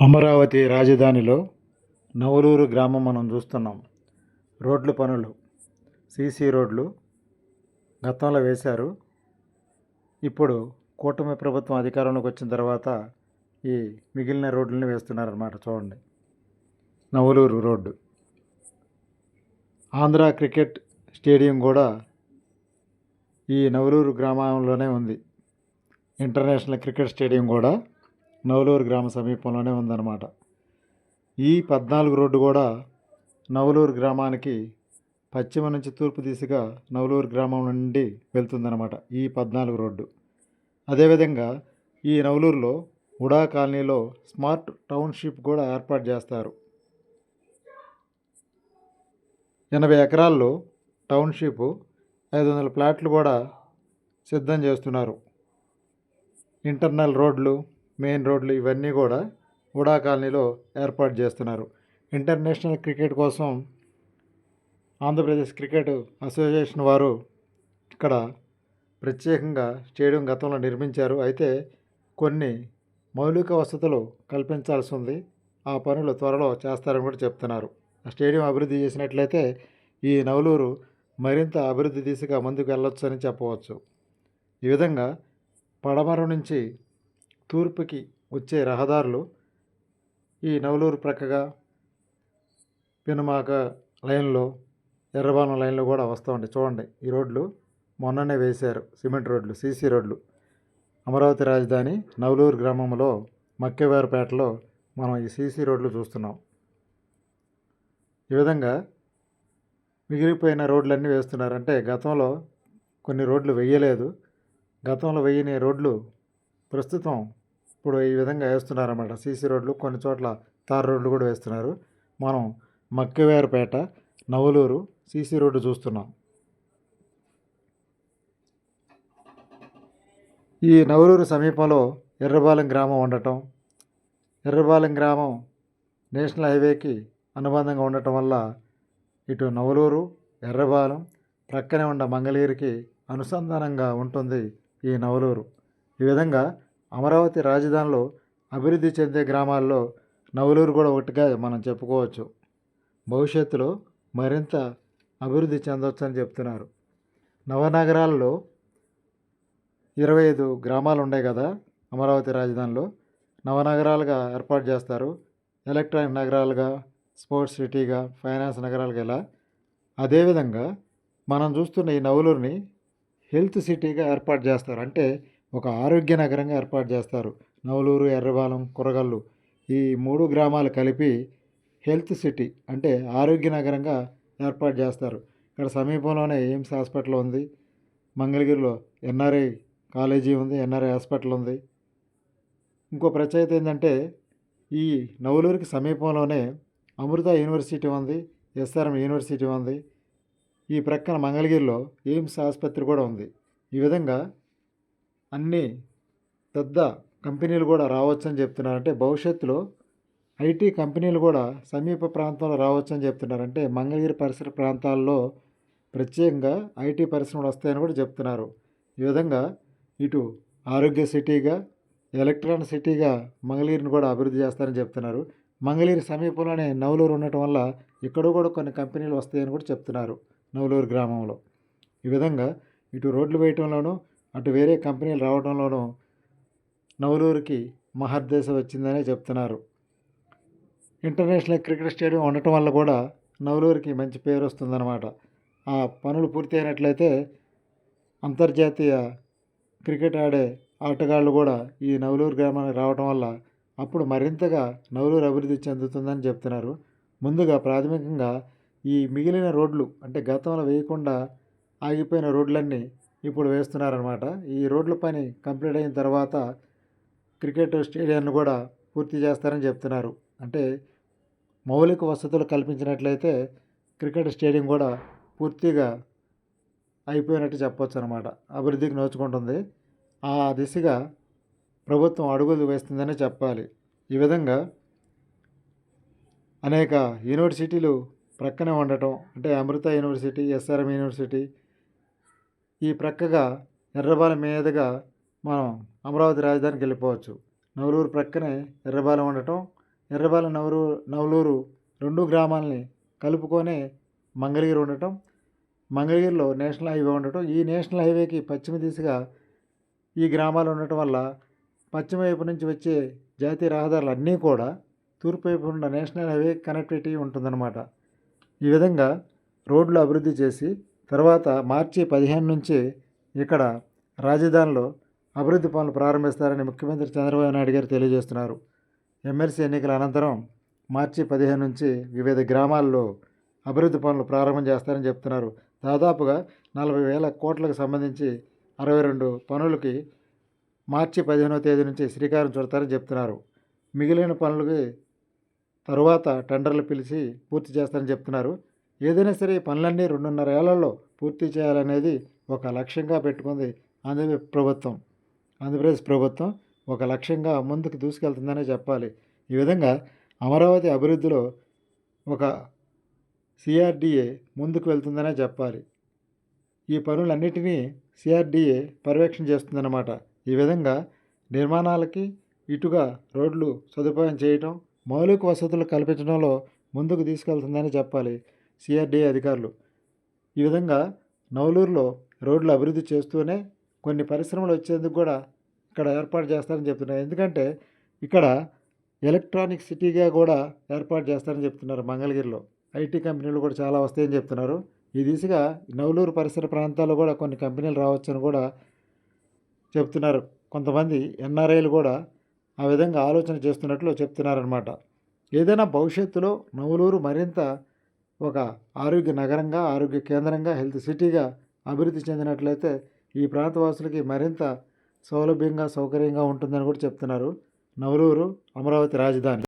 అమరావతి రాజధానిలో నవలూరు గ్రామం మనం చూస్తున్నాం. రోడ్లు పనులు. సీసీ రోడ్లు గతంలో వేశారు. ఇప్పుడు కూటమి ప్రభుత్వం అధికారంలోకి వచ్చిన తర్వాత ఈ మిగిలిన రోడ్లని వేస్తున్నారన్నమాట. చూడండి. Navaluru road. Andhra cricket stadium కూడా ఈ నవలూరు గ్రామంలోనే ఉంది. ఇంటర్నేషనల్ క్రికెట్ స్టేడియం కూడా నవలూరు గ్రామ సమీపంలోనే ఉందన్నమాట. ఈ పద్నాలుగు రోడ్డు కూడా నవలూరు గ్రామానికి పశ్చిమ నుంచి తూర్పు దిశగా నవలూరు గ్రామం నుండి వెళ్తుందన్నమాట ఈ పద్నాలుగు రోడ్డు. అదేవిధంగా ఈ నవలూరులో ఉడా కాలనీలో స్మార్ట్ టౌన్షిప్ కూడా ఏర్పాటు చేస్తారు. ఎనభై ఎకరాల్లో టౌన్షిప్ ఐదు వందల ప్లాట్లు కూడా సిద్ధం చేస్తున్నారు. ఇంటర్నల్ రోడ్లు మెయిన్ రోడ్లు ఇవన్నీ కూడా ఉడా కాలనీలో ఏర్పాటు చేస్తున్నారు. ఇంటర్నేషనల్ క్రికెట్ కోసం ఆంధ్రప్రదేశ్ క్రికెట్ అసోసియేషన్ వారు ఇక్కడ ప్రత్యేకంగా స్టేడియం గతంలో నిర్మించారు. అయితే కొన్ని మౌలిక వసతులు కల్పించాల్సి ఉంది. ఆ పనులు త్వరలో చేస్తారని కూడా చెప్తున్నారు. ఆ స్టేడియం అభివృద్ధి చేసినట్లయితే ఈ నవలూరు మరింత అభివృద్ధి దిశగా ముందుకు వెళ్ళొచ్చు అని చెప్పవచ్చు. ఈ విధంగా పడమర నుంచి తూర్పుకి వచ్చే రహదారులు ఈ నవలూరు ప్రక్కగా పినమాక లైన్లో ఎర్రబాలెం లైన్లో కూడా వస్తూ ఉంటాయి. చూడండి ఈ రోడ్లు మొన్ననే వేశారు. సిమెంట్ రోడ్లు సీసీ రోడ్లు. అమరావతి రాజధాని నవలూరు గ్రామంలో మక్కేవారిపేటలో మనం ఈ సీసీ రోడ్లు చూస్తున్నాం. ఈ విధంగా మిగిలిపోయిన రోడ్లన్నీ వేస్తున్నారు. అంటే గతంలో కొన్ని రోడ్లు వేయలేదు. గతంలో వేయని రోడ్లు ప్రస్తుతం ఇప్పుడు ఈ విధంగా వేస్తున్నారన్నమాట. సీసీ రోడ్లు కొన్ని చోట్ల తార్ రోడ్లు కూడా వేస్తున్నారు. మనం మక్కివేరపేట నవలూరు సీసీ రోడ్డు చూస్తున్నాం. ఈ నవలూరు సమీపంలో ఎర్రబాలెం గ్రామం ఉండటం ఎర్రబాలెం గ్రామం నేషనల్ హైవేకి అనుబంధంగా ఉండటం వల్ల ఇటు నవలూరు ఎర్రబాలెం ప్రక్కనే ఉన్న మంగళగిరికి అనుసంధానంగా ఉంటుంది ఈ నవలూరు. ఈ విధంగా అమరావతి రాజధానిలో అభివృద్ధి చెందే గ్రామాల్లో నవలూరు కూడా ఒకటిగా మనం చెప్పుకోవచ్చు. భవిష్యత్తులో మరింత అభివృద్ధి చెందవచ్చని చెప్తున్నారు. నవనగరాల్లో ఇరవై ఐదు గ్రామాలు ఉన్నాయి కదా అమరావతి రాజధానిలో. నవనగరాలుగా ఏర్పాటు చేస్తారు. ఎలక్ట్రానిక్ నగరాలుగా స్పోర్ట్స్ సిటీగా ఫైనాన్స్ నగరాలుగా ఇలా అదేవిధంగా మనం చూస్తున్న ఈ నవలూరుని హెల్త్ సిటీగా ఏర్పాటు చేస్తారు. అంటే ఒక ఆరోగ్య నగరంగా ఏర్పాటు చేస్తారు. నవలూరు ఎర్రబాలెం కురగల్లు ఈ మూడు గ్రామాలు కలిపి హెల్త్ సిటీ అంటే ఆరోగ్య నగరంగా ఏర్పాటు చేస్తారు. ఇక్కడ సమీపంలోనే ఎయిమ్స్ హాస్పిటల్ ఉంది. మంగళగిరిలో ఎన్ఆర్ఐ కాలేజీ ఉంది ఎన్ఆర్ఐ హాస్పిటల్ ఉంది. ఇంకో ప్రత్యేకత ఏంటంటే ఈ నవలూరుకి సమీపంలోనే అమృత యూనివర్సిటీ ఉంది ఎస్ఆర్ఎం యూనివర్సిటీ ఉంది. ఈ ప్రక్కన మంగళగిరిలో ఎయిమ్స్ ఆసుపత్రి కూడా ఉంది. ఈ విధంగా అన్ని పెద్ద కంపెనీలు కూడా రావచ్చని చెప్తున్నారంటే భవిష్యత్తులో ఐటీ కంపెనీలు కూడా సమీప ప్రాంతంలో రావచ్చని చెప్తున్నారంటే మంగళగిరి పరిసర ప్రాంతాల్లో ప్రత్యేకంగా ఐటీ పరిశ్రమలు వస్తాయని కూడా చెప్తున్నారు. ఈ విధంగా ఇటు ఆరోగ్య సిటీగా ఎలక్ట్రానిక్ సిటీగా మంగళగిరిని కూడా అభివృద్ధి చేస్తారని చెప్తున్నారు. మంగళగిరి సమీపంలోనే నవలూరు ఉండటం వల్ల ఇక్కడ కూడా కొన్ని కంపెనీలు వస్తాయని కూడా చెప్తున్నారు నవలూరు గ్రామంలో. ఈ విధంగా ఇటు రోడ్లు వేయటంలోనూ అటు వేరే కంపెనీలు రావడంలోనూ నవలూరుకి మహర్దేశ వచ్చిందనే చెప్తున్నారు. ఇంటర్నేషనల్ క్రికెట్ స్టేడియం ఉండటం వల్ల కూడా నవలూరుకి మంచి పేరు వస్తుందన్నమాట. ఆ పనులు పూర్తి అయినట్లయితే అంతర్జాతీయ క్రికెట్ ఆడే ఆటగాళ్ళు కూడా ఈ నవలూరు గ్రామానికి రావడం వల్ల అప్పుడు మరింతగా నవలూరు అభివృద్ధి చెందుతుందని చెప్తున్నారు. ముందుగా ప్రాథమికంగా ఈ మిగిలిన రోడ్లు అంటే గతంలో వేయకుండా ఆగిపోయిన రోడ్లన్నీ ఇప్పుడు వేస్తున్నారనమాట ఈ రోడ్ల పని కంప్లీట్ అయిన తర్వాత క్రికెట్ స్టేడియాన్ని కూడా పూర్తి చేస్తారని చెప్తున్నారు. అంటే మౌలిక వసతులు కల్పించినట్లయితే క్రికెట్ స్టేడియం కూడా పూర్తిగా అయిపోయినట్టు చెప్పొచ్చు అనమాట అభివృద్ధికి నోచుకుంటుంది. ఆ దిశగా ప్రభుత్వం అడుగులు వేస్తుందని చెప్పాలి. ఈ విధంగా అనేక యూనివర్సిటీలు ప్రక్కనే ఉండటం అంటే అమృత యూనివర్సిటీ ఎస్ఆర్ఎం యూనివర్సిటీ ఈ ప్రక్కగా ఎర్రబాల మీదుగా మనం అమరావతి రాజధానికి వెళ్ళిపోవచ్చు. నవలూరు ప్రక్కనే ఎర్రబాలెం ఉండటం ఎర్రబాల నవరు నవలూరు రెండు గ్రామాలని కలుపుకొని మంగళగిరి ఉండటం మంగళగిరిలో నేషనల్ హైవే ఉండటం. ఈ నేషనల్ హైవేకి పశ్చిమ దిశగా ఈ గ్రామాలు ఉండటం వల్ల పశ్చిమ వైపు నుంచి వచ్చే జాతీయ రహదారులు అన్నీ కూడా తూర్పు వైపు ఉన్న నేషనల్ హైవే కనెక్టివిటీ ఉంటుందన్నమాట. ఈ విధంగా రోడ్లు అభివృద్ధి చేసి తర్వాత మార్చి పదిహేను నుంచి ఇక్కడ రాజధానిలో అభివృద్ధి పనులు ప్రారంభిస్తారని ముఖ్యమంత్రి చంద్రబాబు నాయుడు గారు తెలియజేస్తున్నారు. ఎమ్మెల్సీ ఎన్నికల అనంతరం మార్చి పదిహేను నుంచి వివిధ గ్రామాల్లో అభివృద్ధి పనులు ప్రారంభం చేస్తారని చెప్తున్నారు. దాదాపుగా నలభై వేల కోట్లకు సంబంధించి అరవై రెండు పనులకి మార్చి పదిహేనవ తేదీ నుంచి శ్రీకారం చుడతారని చెప్తున్నారు. మిగిలిన పనులకి తరువాత టెండర్లు పిలిచి పూర్తి చేస్తారని చెప్తున్నారు. ఏదైనా సరే ఈ పనులన్నీ రెండున్నర ఏళ్ళలో పూర్తి చేయాలనేది ఒక లక్ష్యంగా పెట్టుకుంది ఆంధ్రప్రదేశ్ ప్రభుత్వం. ఆంధ్రప్రదేశ్ ప్రభుత్వం ఒక లక్ష్యంగా ముందుకు దూసుకెళ్తుందనే చెప్పాలి. ఈ విధంగా అమరావతి అభివృద్ధిలో ఒక సిఆర్డిఏ ముందుకు వెళ్తుందనే చెప్పాలి. ఈ పనులన్నిటినీ సిఆర్డిఏ పర్యవేక్షణ చేస్తుందన్నమాట. ఈ విధంగా నిర్మాణాలకి ఇటుగా రోడ్లు సదుపాయం చేయటం మౌలిక వసతులు కల్పించడంలో ముందుకు తీసుకెళ్తుందని చెప్పాలి. సిఆర్డీఏ అధికారులు. ఈ విధంగా నవలూరులో రోడ్లు అభివృద్ధి చేస్తూనే కొన్ని పరిశ్రమలు వచ్చేందుకు కూడా ఇక్కడ ఏర్పాటు చేస్తారని చెప్తున్నారు. ఎందుకంటే ఇక్కడ ఎలక్ట్రానిక్ సిటీగా కూడా ఏర్పాటు చేస్తారని చెప్తున్నారు మంగళగిరిలో. ఐటీ కంపెనీలు కూడా చాలా వస్తాయని చెప్తున్నారు. ఈ దిశగా నవలూరు పరిసర ప్రాంతాల్లో కూడా కొన్ని కంపెనీలు రావచ్చని కూడా చెప్తున్నారు. కొంతమంది ఎన్ఆర్ఐలు కూడా ఆ విధంగా ఆలోచన చేస్తున్నట్లు చెప్తున్నారనమాట ఏదైనా భవిష్యత్తులో నవలూరు మరింత ఒక ఆరోగ్య నగరంగా ఆరోగ్య కేంద్రంగా హెల్త్ సిటీగా అభివృద్ధి చెందినట్లయితే ఈ ప్రాంతవాసులకి మరింత సౌలభ్యంగా సౌకర్యంగా ఉంటుందని కూడా చెప్తున్నారు నవలూరు అమరావతి రాజధాని.